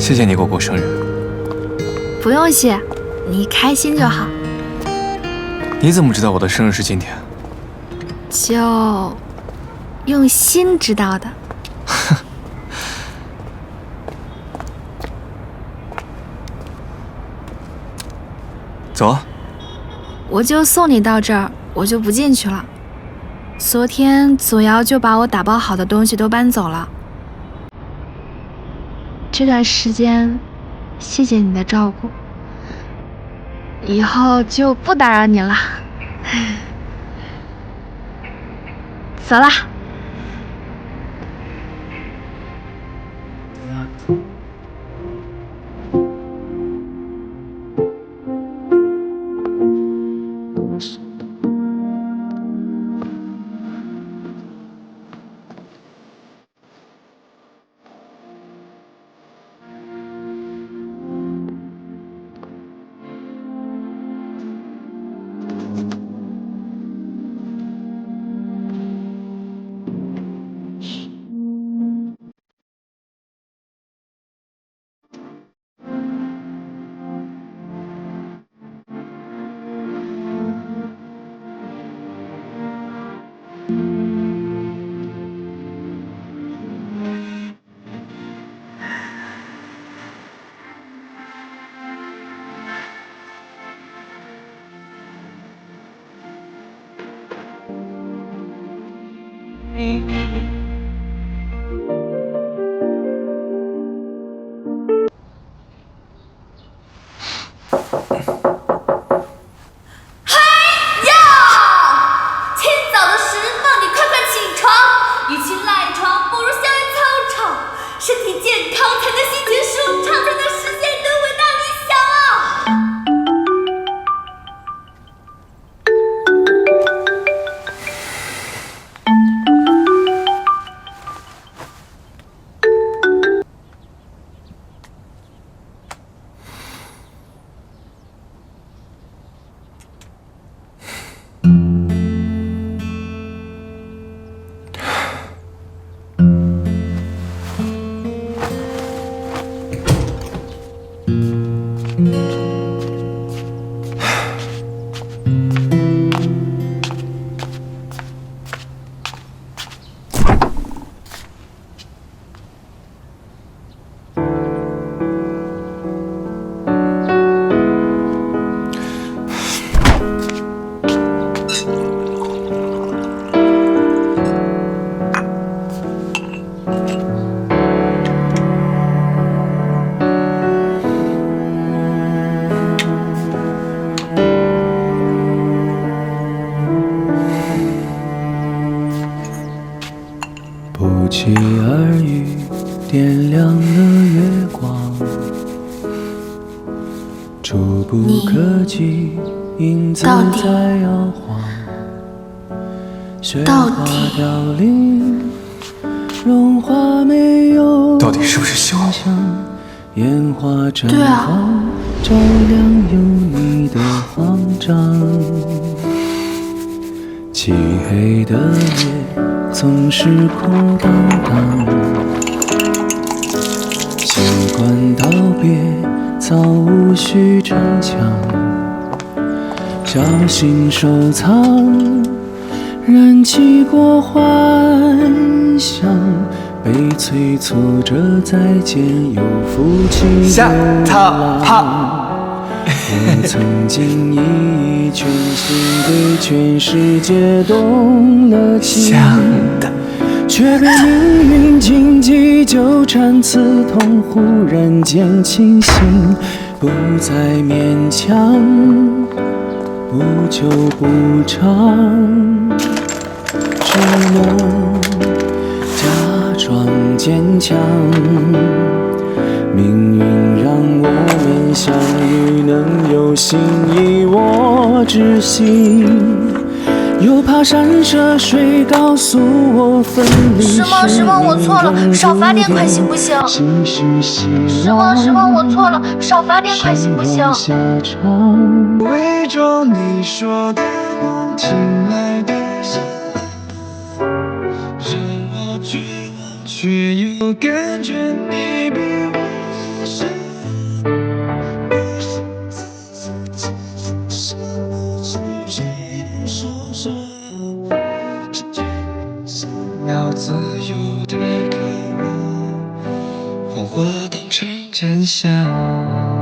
谢谢你给我过生日。不用谢，你开心就好。你怎么知道我的生日是今天？就用心知道的。走。我就送你到这儿，我就不进去了。昨天左瑶就把我打包好的东西都搬走了。这段时间，谢谢你的照顾，以后就不打扰你了。走啦。mim. 期而遇，点亮了月光，触不可及，影子在摇晃。雪花凋零，融化没有到底是不是喜欢我？烟花绽放，照亮有你的慌张。漆黑的夜。总是空荡荡，习惯道别，早无需逞强，小心收藏，燃起过幻想，被催促着再见又负气的浪。我曾经以全心对全世界动了情，却被命运荆棘纠缠刺痛，忽然间清醒，不再勉强，不求不偿，只能假装坚强。命运，有心意我知心，又怕山涉水告诉我分离错了，少发点款行不行？时光时光我错了，少发点款行不行？伪装你说的梦，听来的像，让我绝望，却又感觉你比我。真相